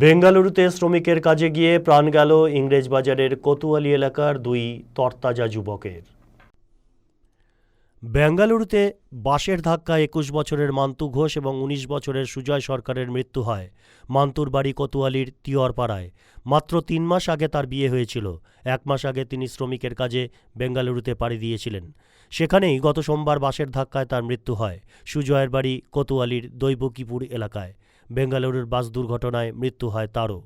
বেঙ্গালুরুতে শ্রমিকের কাজে গিয়ে প্রাণ গেল ইংরেজবাজারের কোতোয়ালি এলাকার দুই তরতাজা যুবকের। বেঙ্গালুরুতে বাসের ধাক্কায় একুশ বছরের মান্তু ঘোষ এবং উনিশ বছরের সুজয় সরকারের মৃত্যু হয় মান্তুর বাড়ি কোতোয়ালির তিয়রপাড়ায় মাত্র তিন মাস আগে তার বিয়ে হয়েছিল। এক মাস আগে তিনি শ্রমিকের কাজে বেঙ্গালুরুতে পাড়ি দিয়েছিলেন। সেখানেই গত সোমবার বাসের ধাক্কায় তার মৃত্যু হয় সুজয়ের বাড়ি কোতোয়ালির দৈবকীপুর এলাকায়। বেঙ্গালুরুর বাস দুর্ঘটনায় মৃত্যু হয় তারও।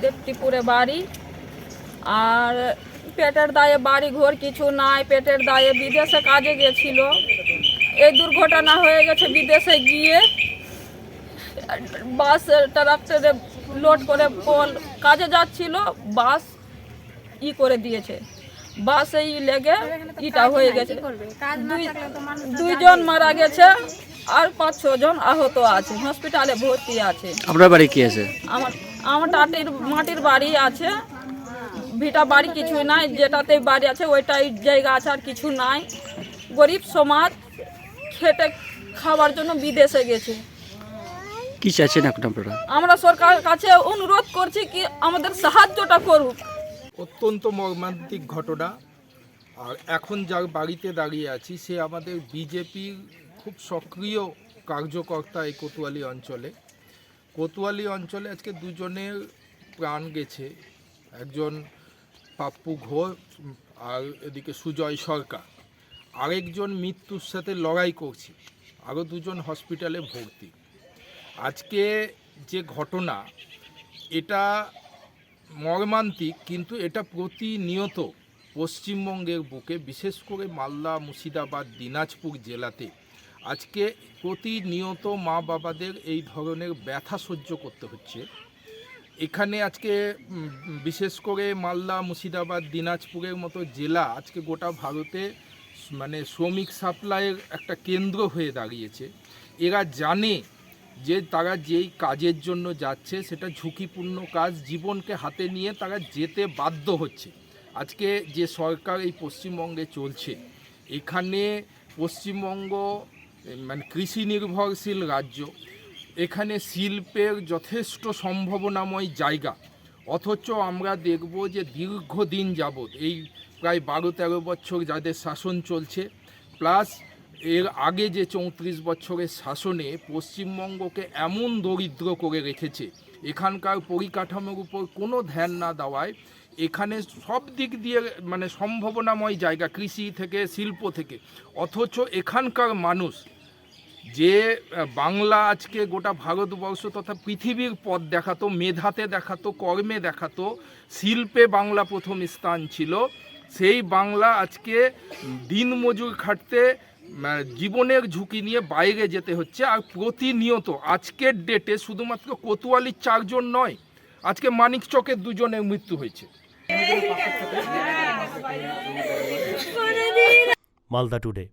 দেবটিপুরে বাড়ি। আর পেটের দায়ে বাড়ি ঘর কিছু নাই পেটের দায়ে বিদেশে কাজে গেছিল। এই দুর্ঘটনা হয়ে গেছে বিদেশে গিয়ে। বাস ট্রাক্টরে লোড করে পোল কাজে যাচ্ছিল বাস ই করে দিয়েছে। বাসে ই লেগে ইটা হয়ে গেছে। দুই- দুইজন মারা গেছে। আর পাঁচ ছজন আহত আছে হসপিটালে ভর্তি আছে। আপনার বাড়ি কি আছে? আমার আমার টাটির মাটির বাড়ি আছে। ভিটা বাড়ি কিছু নাই যেটাতে বাড়ি আছে ওইটাই জায়গা আছে আর কিছু নাই। গরিব সমাজ খেটে খাওয়ার জন্য বিদেশে গেছে। কি চাইছেন এখন আপনারা? আমরা সরকারের কাছে অনুরোধ করছি কি আমাদের সাহায্যটা করুক। অত্যন্ত মর্মান্তিক ঘটনা। আর এখন যার বাড়িতে দাঁড়িয়ে আছি সে আমাদের বিজেপির খুব সক্রিয় কার্যকর্তা এই কোতোয়ালি অঞ্চলে। কোতোয়ালি অঞ্চলে আজকে দুজনের প্রাণ গেছে। একজন পাপ্পু ঘোষ আর এদিকে সুজয় সরকার। আরেকজন মৃত্যুর সাথে লড়াই করছে। আরও দুজন হসপিটালে ভর্তি। আজকে যে ঘটনা, এটা মর্মান্তিক, কিন্তু এটা প্রতিনিয়ত পশ্চিমবঙ্গের বুকে, বিশেষ করে মালদা, মুর্শিদাবাদ, দিনাজপুর জেলাতে আজকে প্রতিনিয়ত মা বাবাদের এই ধরনের ব্যথা সহ্য করতে হচ্ছে। এখানে আজকে বিশেষ করে মালদা, মুর্শিদাবাদ, দিনাজপুরের মতো জেলা আজকে গোটা ভারতে মানে শ্রমিক সাপ্লাইয়ের একটা কেন্দ্র হয়ে দাঁড়িয়েছে। এরা জানে যে তারা যেই কাজের জন্য যাচ্ছে সেটা ঝুঁকিপূর্ণ কাজ, জীবনকে হাতে নিয়ে তারা যেতে বাধ্য হচ্ছে। আজকে যে সরকার এই পশ্চিমবঙ্গে চলছে, এখানে পশ্চিমবঙ্গ মানে কৃষি নির্ভরশীল রাজ্য, এখানে শিল্পের যথেষ্ট সম্ভাবনাময় জায়গা। অথচ আমরা দেখব যে দীর্ঘদিন যাবৎ, এই প্রায় বারো তেরো বছর যাদের শাসন চলছে, প্লাস এর আগে যে চৌত্রিশ বছরের শাসনে পশ্চিমবঙ্গকে এমন দরিদ্র করে রেখেছে, এখানকার পরিকাঠামোর উপর কোনো ধ্যান না দেওয়ায়, এখানে সব দিক দিয়ে মানে সম্ভাবনাময় জায়গা, কৃষি থেকে, শিল্প থেকে। অথচ এখানকার মানুষ যে বাংলা আজকে গোটা ভারতবর্ষ তথা পৃথিবীর পথ দেখাতো, মেধাতে দেখাতো, কর্মে দেখাতো, শিল্পে বাংলা প্রথম স্থান ছিল। সেই বাংলা আজকে দিনমজুর খাটতে জীবনের ঝুঁকি নিয়ে বাইরে যেতে হচ্ছে আর প্রতিনিয়ত, আজকের ডেটে শুধুমাত্র কোতোয়ালির চারজন নয়, আজকে মানিক চকের দুজনের মৃত্যু হয়েছে। মালদা টুডে